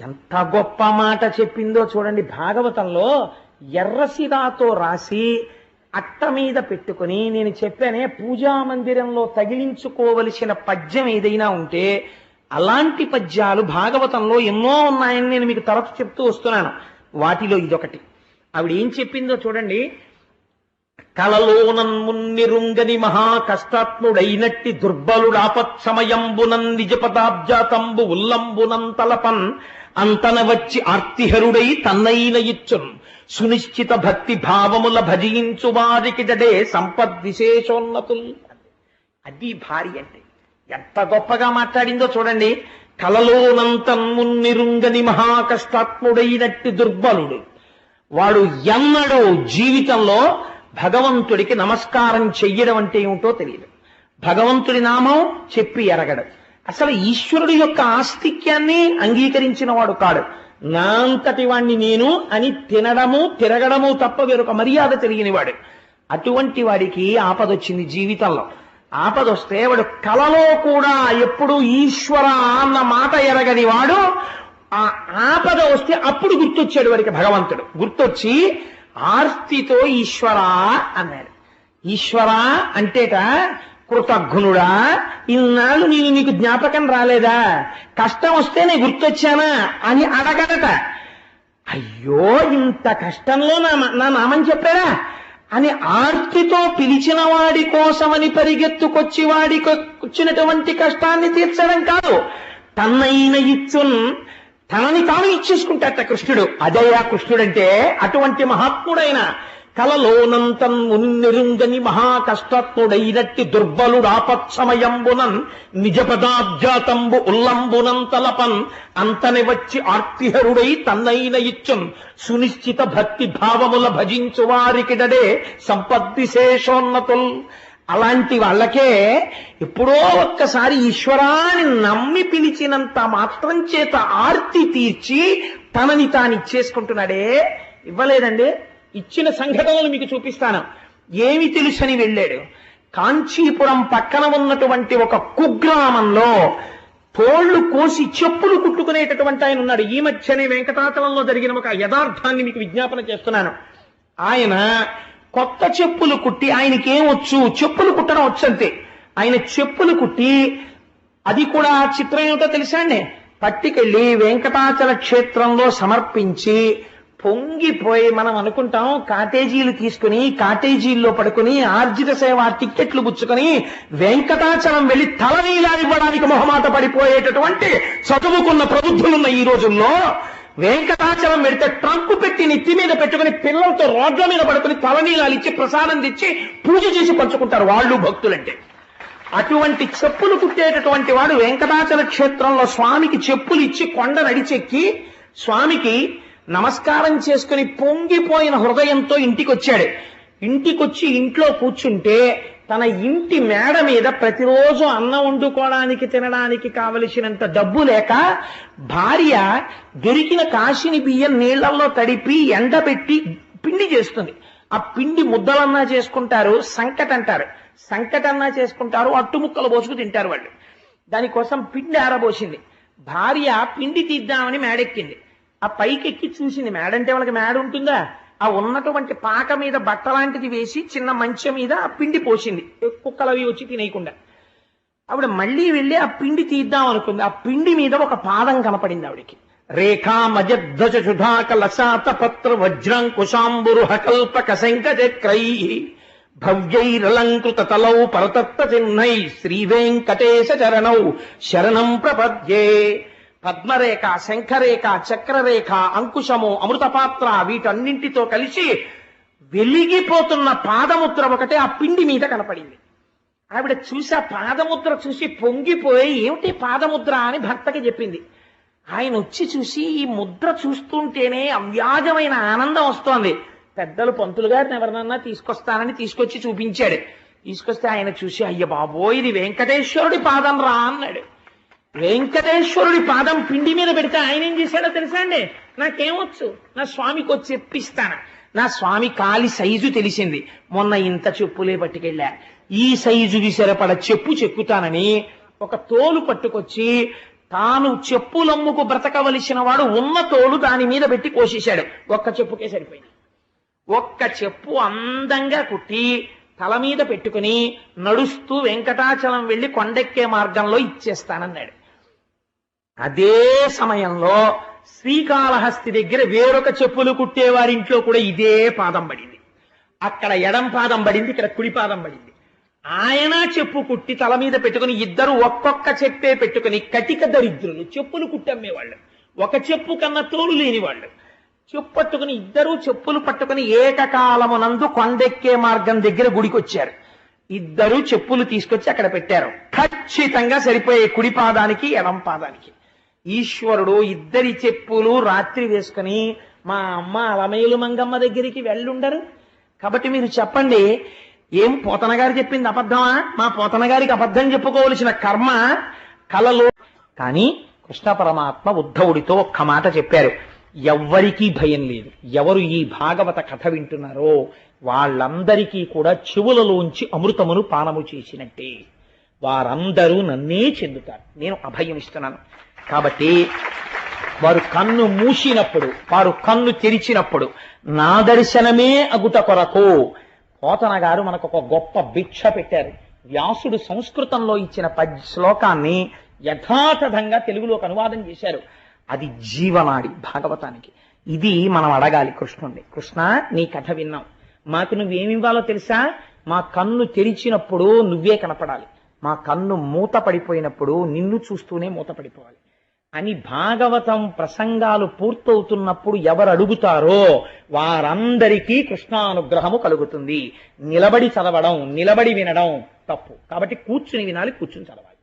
ఎంత గొప్ప మాట చెప్పిందో చూడండి. భాగవతంలో ఎర్రసిరాతో రాసి అట్ట మీద పెట్టుకుని నేను చెప్పానే పూజా మందిరంలో తగిలించుకోవలసిన పద్యం ఏదైనా ఉంటే అలాంటి పద్యాలు భాగవతంలో ఎన్నో ఉన్నాయని నేను మీకు తరచు చెప్తూ వస్తున్నాను. వాటిలో ఇదొకటి. ఆవిడ ఏం చెప్పిందో చూడండి. కలలోనన్మున్నిరుంగని మహా కష్టాత్ముడైనట్టి దుర్బలుడాపత్సమయంబునన్ నిజపదాబ్జాతంబు ఉల్లంబునం తలపన్ అంతన వచ్చి ఆర్తిహరుడై తన్నైన ఇచ్చున్. సునిశ్చిత భక్తి భావముల భజించు వారికి జడే సంపద్ విశేషోన్నతుల్. అది భార్య అంటే. ఎంత గొప్పగా మాట్లాడిందో చూడండి. కలలోనంతన్మున్నిరుంగని మహా కష్టాత్ముడైనట్టి దుర్బలుడు. వాడు ఎన్నడూ జీవితంలో భగవంతుడికి నమస్కారం చెయ్యడం అంటే ఏమిటో తెలియదు. భగవంతుడి నామం చెప్పి ఎరగడు. అసలు ఈశ్వరుడి యొక్క ఆస్తిక్యాన్ని అంగీకరించిన వాడు కాడు. నా అంతటి వాణ్ణి నేను అని తినడము తిరగడము తప్ప వేరొక మర్యాద తెలియనివాడు అటువంటి వాడికి ఆపదొచ్చింది జీవితంలో. ఆపదొస్తే వాడు కలలో కూడా ఎప్పుడు ఈశ్వర అన్న మాట ఎరగని వాడు. ఆ ఆపద వస్తే అప్పుడు గుర్తొచ్చాడు వాడికి భగవంతుడు. గుర్తొచ్చి ఆర్తితో ఈశ్వరా అన్నాడు ఈశ్వరా అంటేట కృతజ్ఞుడా ఇన్నాళ్ళు నేను నీకు జ్ఞాపకం రాలేదా? కష్టం వస్తే నేను గుర్తొచ్చానా అని అడగడట అయ్యో ఇంత కష్టంలో నా నా నామం చెప్పారా అని ఆర్తితో పిలిచిన వాడి కోసమని పరిగెత్తుకొచ్చి వాడికి వచ్చినటువంటి కష్టాన్ని తీర్చడం కాదు. తన్నైన ఇచ్చున్ తనని తాను ఇచ్చేసుకుంటాట కృష్ణుడు. అదయ్యా కృష్ణుడంటే అటువంటి మహాత్ముడైన కలలోనంతం ఉన్నెరుంగని మహా కష్టత్ముడైనట్టి దుర్బలుడాపత్సమయంబునన్ నిజ పదాబ్జాతంబు ఉల్లంబునం తలపన్ అంతని వచ్చి ఆర్తిహరుడై తన్నైన ఇచ్చున్ సునిశ్చిత భక్తి భావముల భజించు వారికిడడే సంపద్విశేషోన్నతుల్. అలాంటి వాళ్ళకే ఎప్పుడో ఒక్కసారి ఈశ్వరాన్ని నమ్మి పిలిచినంత మాత్రం చేత ఆర్తి తీర్చి తనని తాను ఇచ్చేసుకుంటున్నాడే. ఇవ్వలేదండి. ఇచ్చిన సంఘటనలు మీకు చూపిస్తాను. ఏమి తెలుసని వెళ్ళాడు. కాంచీపురం పక్కన ఉన్నటువంటి ఒక కుగ్రామంలో తోళ్ళు కోసి చెప్పులు కుట్టుకునేటటువంటి ఆయన ఉన్నాడు. ఈ మధ్యనే వెంకటాచలంలో జరిగిన ఒక యథార్థాన్ని మీకు విజ్ఞాపన చేస్తున్నాను. ఆయన కొత్త చెప్పులు కుట్టి ఆయనకి వచ్చు? చెప్పులు కుట్టడం వచ్చంతే ఆయన చెప్పులు కుట్టి అది కూడా చిత్రం ఏమిటో తెలుసా అండి? పట్టుకెళ్ళి వెంకటాచల క్షేత్రంలో సమర్పించి పొంగిపోయి మనం అనుకుంటాం కాటేజీలు తీసుకుని కాటేజీల్లో పడుకుని ఆర్జిత సేవ టిక్కెట్లు పుచ్చుకొని వెంకటాచలం వెళ్ళి తల నీలా ఇవ్వడానికి మొహమాట పడిపోయేటటువంటి చదువుకున్న ప్రబుద్ధులున్న ఈ రోజుల్లో వెంకటాచలం పెడితే ట్రంక్ పెట్టి నెత్తి మీద పెట్టుకుని పిల్లలతో రోడ్ల మీద పడుకుని తలనీలాలు ఇచ్చి ప్రసాదం తెచ్చి పూజ చేసి పంచుకుంటారు వాళ్ళు భక్తులంటే. అటువంటి చెప్పులు కుట్టేటటువంటి వాడు వెంకటాచల క్షేత్రంలో స్వామికి చెప్పులు ఇచ్చి కొండ నడిచెక్కి స్వామికి నమస్కారం చేసుకుని పొంగిపోయిన హృదయంతో ఇంటికి వచ్చాడు ఇంటికొచ్చి ఇంట్లో కూర్చుంటే తన ఇంటి మేడ మీద ప్రతిరోజు అన్నం వండుకోవడానికి తినడానికి కావలసినంత డబ్బు లేక భార్య దొరికిన కాశిని బియ్యం నీళ్ళలో తడిపి ఎండబెట్టి పిండి చేస్తుంది. ఆ పిండి ముద్దలన్నా చేసుకుంటారు సంకట అంటారు. సంకటన్నా చేసుకుంటారు అట్టు ముక్కలు పోసుకు తింటారు వాళ్ళు. దానికోసం పిండి ఆరబోసింది. భార్య పిండి తీద్దామని మేడెక్కింది. ఆ పైకెక్కి చూసింది. మేడంటే వాళ్ళకి మేడ ఉంటుందా ఆ ఉన్నటువంటి పాక మీద బట్ట లాంటిది వేసి చిన్న మంచె మీద ఆ పిండి పోసింది. కుక్కలు అవి వచ్చి తినేయకుండా. ఆవిడ మళ్ళీ వెళ్ళి ఆ పిండి తీద్దాం అనుకుంది. ఆ పిండి మీద ఒక పాదం కనపడింది ఆవిడికి. రేఖా మజద్ధజ సుధాక లసాత పత్ర వజ్రాంకుశాంబురు హకల్పక శంకచక్రై భవ్యైరలంకృత తలౌ పరతత్త చిహ్నై శ్రీ వెంకటేశ చరణౌ శరణం ప్రపద్యే. పద్మరేఖ శంఖరేఖ చక్రరేఖ అంకుశము అమృతపాత్ర వీటన్నింటితో కలిసి వెలిగిపోతున్న పాదముద్ర ఒకటే ఆ పిండి మీద కనపడింది. ఆవిడ చూసి ఆ పాదముద్ర చూసి పొంగిపోయి ఏమిటి పాదముద్ర? అని భర్తకి చెప్పింది. ఆయన వచ్చి చూసి ఈ ముద్ర చూస్తుంటేనే అవ్యాజమైన ఆనందం వస్తోంది. పెద్దలు పంతులు గారిని ఎవరినన్నా తీసుకొస్తానని తీసుకొచ్చి చూపించాడు. తీసుకొస్తే ఆయన చూసి అయ్య బాబో ఇది వెంకటేశ్వరుడి పాదం రా అన్నాడు. వెంకటేశ్వరుడి పాదం పిండి మీద పెడితే ఆయన ఏం చేశాడో తెలుసా అండి? నాకేమొచ్చు? నా స్వామికి వచ్చి చెప్పిస్తాను? నా స్వామి కాలి సైజు తెలిసింది. మొన్న ఇంత చెప్పులే పట్టుకెళ్ళా. ఈ సైజుకి సరిపడ చెప్పు చెక్కుతానని ఒక తోలు పట్టుకొచ్చి తాను చెప్పులమ్ముకు బ్రతకవలసిన వాడు ఉన్న తోలు దాని మీద పెట్టి కోసేశాడు. ఒక్క చెప్పుకే సరిపోయింది. ఒక్క చెప్పు అందంగా కుట్టి తల మీద పెట్టుకుని నడుస్తూ వెంకటాచలం వెళ్ళి కొండెక్కే మార్గంలో ఇచ్చేస్తానన్నాడు. అదే సమయంలో శ్రీకాళహస్తి దగ్గర వేరొక చెప్పులు కుట్టేవారింట్లో కూడా ఇదే పాదం పడింది. అక్కడ ఎడం పాదం పడింది ఇక్కడ కుడి పాదం పడింది. ఆయన చెప్పు కుట్టి తల మీద పెట్టుకుని ఇద్దరు ఒక్కొక్క చెప్పే పెట్టుకుని కటిక దరిద్రులు చెప్పులు కుట్టమ్మేవాళ్ళు. ఒక చెప్పు కన్నా తోలు లేని వాళ్ళు చెప్పు పట్టుకుని ఇద్దరు చెప్పులు పట్టుకుని ఏకకాలమునందు కొండెక్కే మార్గం దగ్గర గుడికి వచ్చారు ఇద్దరు చెప్పులు తీసుకొచ్చి అక్కడ పెట్టారు. ఖచ్చితంగా సరిపోయే కుడి పాదానికి ఎడం పాదానికి. ఈశ్వరుడు ఇద్దరి చెప్పులు రాత్రి వేసుకుని మా అమ్మ అలమేలు మంగమ్మ దగ్గరికి వెళ్ళుండరు. కాబట్టి మీరు చెప్పండి ఏం పోతన గారు చెప్పింది అబద్ధమా? మా పోతన గారికి అబద్ధం చెప్పుకోవలసిన కర్మ కలలో. కానీ కృష్ణ పరమాత్మ ఉద్ధవుడితో ఒక్క మాట చెప్పారు. ఎవ్వరికీ భయం లేదు. ఎవరు ఈ భాగవత కథ వింటున్నారో వాళ్ళందరికీ కూడా చెవులలోంచి అమృతమును పానము చేసినట్టే. వారందరూ నన్నే చెందుతారు. నేను అభయం ఇస్తున్నాను. కాబట్టి వారు కన్ను మూసినప్పుడు వారు కన్ను తెరిచినప్పుడు నా దర్శనమే అగుట కొరకు. పోతన గారు మనకు ఒక గొప్ప భిక్ష పెట్టారు. వ్యాసుడు సంస్కృతంలో ఇచ్చిన పద్ శ్లోకాన్ని యథాతథంగా తెలుగులోకి అనువాదం చేశారు. అది జీవనాడి భాగవతానికి. ఇది మనం అడగాలి కృష్ణుణ్ణి. కృష్ణ నీ కథ విన్నాం మాకు నువ్వేమివ్వాలో తెలుసా? మా కన్ను తెరిచినప్పుడు నువ్వే కనపడాలి. మా కన్ను మూత పడిపోయినప్పుడు నిన్ను చూస్తూనే మూత పడిపోవాలి అని భాగవతం ప్రసంగాలు పూర్తవుతున్నప్పుడు ఎవరు అడుగుతారో వారందరికీ కృష్ణానుగ్రహము కలుగుతుంది. నిలబడి చదవడం నిలబడి వినడం తప్పు. కాబట్టి కూర్చుని వినాలి కూర్చుని చదవాలి.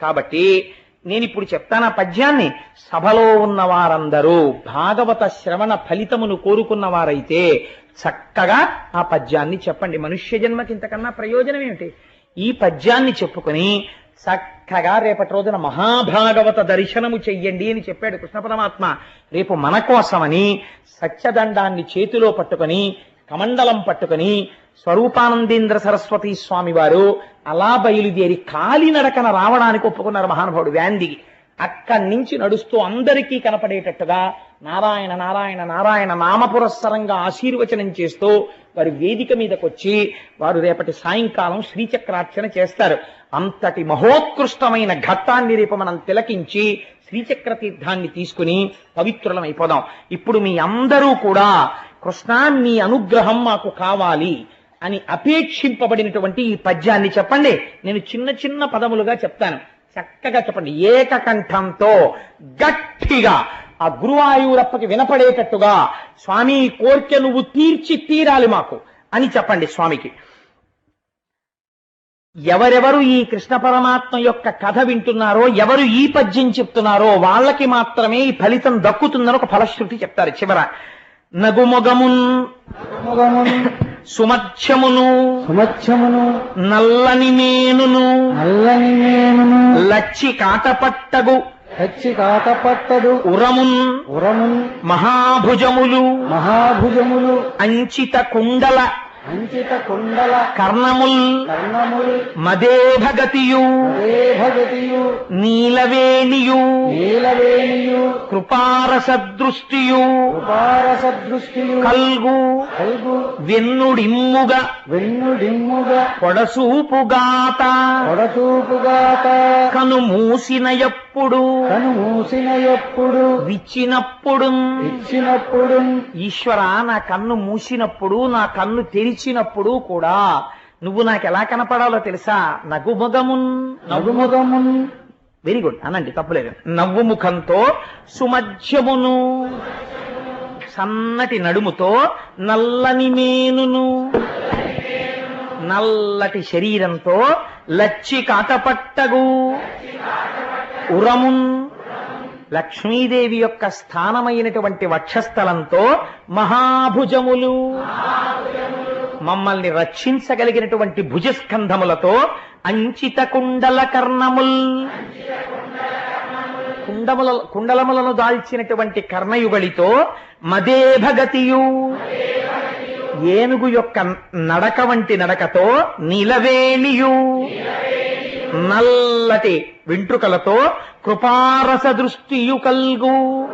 కాబట్టి నేను ఇప్పుడు చెప్తాను ఆ పద్యాన్ని. సభలో ఉన్న వారందరూ భాగవత శ్రవణ ఫలితమును కోరుకున్న వారైతే చక్కగా ఆ పద్యాన్ని చెప్పండి. మనుష్య జన్మకి ఇంతకన్నా ప్రయోజనం ఏమిటి? ఈ పద్యాన్ని చెప్పుకొని చక్కగా రేపటి రోజున మహాభాగవత దర్శనము చెయ్యండి అని చెప్పాడు కృష్ణ పరమాత్మ. రేపు మన కోసమని సత్యదండాన్ని చేతిలో పట్టుకొని కమండలం పట్టుకొని స్వరూపానందేంద్ర సరస్వతి స్వామి వారు అలా బయలుదేరి కాలినడకన రావడానికి ఒప్పుకున్నారు మహానుభావుడు వ్యాందిగి అక్కడి నుంచి నడుస్తూ అందరికీ కనపడేటట్టుగా నారాయణ నారాయణ నారాయణ నామపురస్సరంగా ఆశీర్వచనం చేస్తూ వారి వేదిక మీదకొచ్చి వారు రేపటి సాయంకాలం శ్రీచక్రార్చన చేస్తారు. అంతటి మహోత్కృష్టమైన ఘట్టాన్ని రేపు మనం తిలకించి శ్రీచక్ర తీర్థాన్ని తీసుకుని పవిత్రులం అయిపోదాం ఇప్పుడు మీ అందరూ కూడా కృష్ణ నీ అనుగ్రహం మాకు కావాలి అని అపేక్షింపబడినటువంటి ఈ పద్యాన్ని చెప్పండి. నేను చిన్న చిన్న పదములుగా చెప్తాను. చక్కగా చెప్పండి. ఏకకంఠంతో గట్టిగా ఆ గురువాయూరప్పకి వినపడేటట్టుగా స్వామి కోరిక నువ్వు తీర్చి తీరాలి మాకు అని చెప్పండి స్వామికి. ఎవరెవరు ఈ కృష్ణ పరమాత్మ యొక్క కథ వింటున్నారో ఎవరు ఈ పద్యం చెప్తున్నారో వాళ్ళకి మాత్రమే ఈ ఫలితం దక్కుతుందని ఒక ఫలశ్రుతి చెప్తారు చివర. నగుమొగమున్ సుమధ్యమును సుమత్యమును నల్లని మేనును నల్లని మేనును లచ్చి కాటపట్టగు కాకపట్టదు ఉరమున్ ఉరమున్ మహాభుజములు మహాభుజములు అంచిత కుండల అంచిత కుండల కర్ణముల్ కర్ణములు మదేభగతియు అదే భగతియు నీలవేణియు నీలవేణియు కృపారసదృష్టియు కృపారసదృష్టియు కల్గు కల్గు వెన్నుడిమ్ముగ వెన్నుడిమ్ముగా పొడసూపుగాత పొడతూపుగాక కను మూసిన ఎప్పుడు కను మూసిన ఎప్పుడు విచ్చినప్పుడు ఇచ్చినప్పుడు ఈశ్వర నా కన్ను మూసినప్పుడు నా కన్ను తెరిచినప్పుడు కూడా నువ్వు నాకు ఎలా కనపడాలో తెలుసా? నగుమగమున్ నవ్వు నగుముఖమున్ వెరీ గుడ్. అనండి తప్పులేదు. నవ్వు ముఖంతో సుమధ్యమును సన్నటి నడుముతో నల్లని మేనును నల్లటి శరీరంతో లచ్చి కాటపట్టగు ఉరమున్ లక్ష్మీదేవి యొక్క స్థానమైనటువంటి వక్షస్థలంతో మహాభుజములు. మమ్మల్ని రక్షించగలిగినటువంటి భుజస్కంధములతో అంచిత కుండల కర్ణముల్. కుండముల కుండలములను దాల్చినటువంటి కర్ణయుగళితో మదే భగతియు ఏనుగు యొక్క నడక వంటి నడకతో నిలవేణియు. నల్లటి వెంట్రుకలతో కృపారస దృష్టియు కల్గు.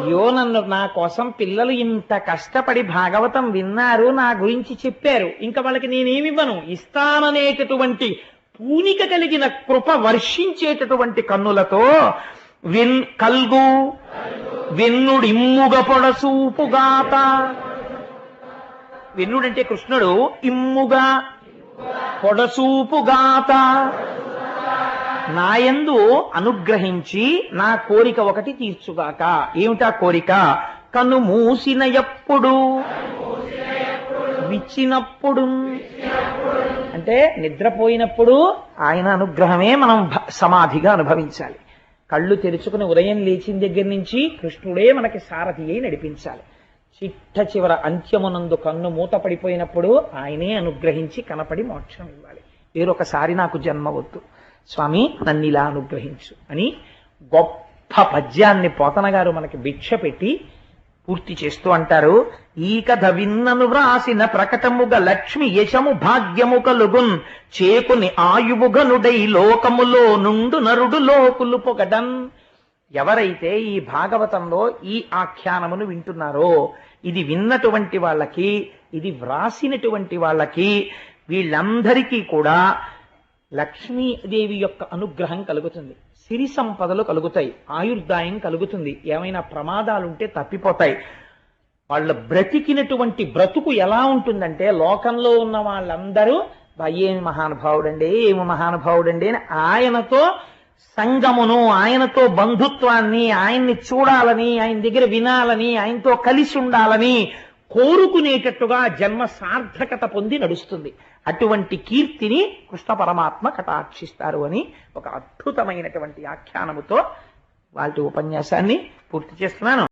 అయ్యో నన్ను నా కోసం పిల్లలు ఇంత కష్టపడి భాగవతం విన్నారు నా గురించి చెప్పారు. ఇంకా వాళ్ళకి నేనేమివ్వను? ఇస్తాననేటటువంటి పూనిక కలిగిన కృప వర్షించేటటువంటి కన్నులతో విన్ కల్గు వెన్నుడిమ్ముగ పొడసూపుగాత. వెన్నుడంటే కృష్ణుడు ఇమ్ముగా పొడసూపుగాత. నాయందు అనుగ్రహించి నా కోరిక ఒకటి తీర్చుగాక. ఏమిటా కోరిక? కన్ను మూసిన ఎప్పుడు? విచ్చినప్పుడు. అంటే నిద్రపోయినప్పుడు ఆయన అనుగ్రహమే మనం భ- సమాధిగా అనుభవించాలి. కళ్ళు తెరుచుకుని ఉదయం లేచిన దగ్గర నుంచి కృష్ణుడే మనకి సారథి అయి నడిపించాలి. చిట్ట చివర అంత్యమునందు కన్ను మూత పడిపోయినప్పుడు ఆయనే అనుగ్రహించి కనపడి మోక్షం ఇవ్వాలి. వేరొకసారి నాకు జన్మ వద్దు స్వామి నన్ను ఇలా అనుగ్రహించు అని గొప్ప పద్యాన్ని పోతన గారు మనకి భిక్ష పెట్టి పూర్తి చేస్తూ అంటారు. ఈ కథ విన్నను వ్రాసిన ప్రకటముగ లక్ష్మి యశము భాగ్యము కలుగున్. చేకుని ఆయువుగనుడై లోకములో నుండు నరుడు లోకులు పొగడం ఎవరైతే ఈ భాగవతంలో ఈ ఆఖ్యానమును వింటున్నారో ఇది విన్నటువంటి వాళ్ళకి ఇది వ్రాసినటువంటి వాళ్ళకి వీళ్ళందరికీ కూడా లక్ష్మీదేవి యొక్క అనుగ్రహం కలుగుతుంది. సిరి సంపదలు కలుగుతాయి. ఆయుర్దాయం కలుగుతుంది. ఏమైనా ప్రమాదాలుంటే తప్పిపోతాయి. వాళ్ళ బ్రతికినటువంటి బ్రతుకు ఎలా ఉంటుందంటే లోకంలో ఉన్న వాళ్ళందరూ "బా, ఏమి మహానుభావుడండి ఏమి మహానుభావుడండి అని ఆయనతో సంగమును ఆయనతో బంధుత్వాన్ని ఆయన్ని చూడాలని ఆయన దగ్గర వినాలని ఆయనతో కలిసి ఉండాలని కోరుకునేటట్టుగా జన్మ సార్థకత పొంది నడుస్తుంది. అటువంటి కీర్తిని కృష్ణ పరమాత్మ కటాక్షిస్తారు అని ఒక అద్భుతమైనటువంటి ఆఖ్యానముతో వాళ్ళ ఉపన్యాసాన్ని పూర్తి చేస్తున్నాను.